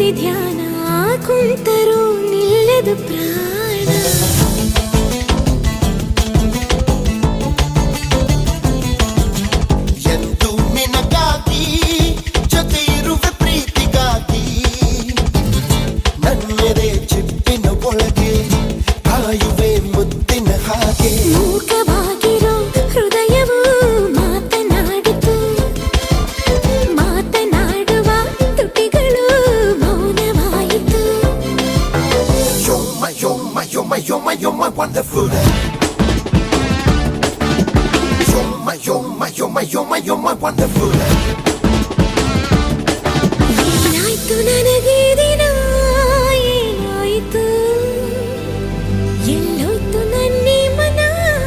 ನಿನ್ನದೆ ಧ್ಯಾನ ಕುಂತರೂ ನಿಲ್ಲದು ಪ್ರಾಣ ಎಂದು ನಿನಗಾಗಿ ಜೊತೆ ಇರುವೆ ಪ್ರೀತಿಗಾಗಿ ನನ್ನೆದೆ ಚಿಪ್ಪಿನ ಒಳಗೆ ಕಾಯುವೆ ಮುತ್ತಿನ ಹಾಗೆ my, you're my, you're my, wonderful. You're my, you're my, you're my, you're my, you're my wonderful.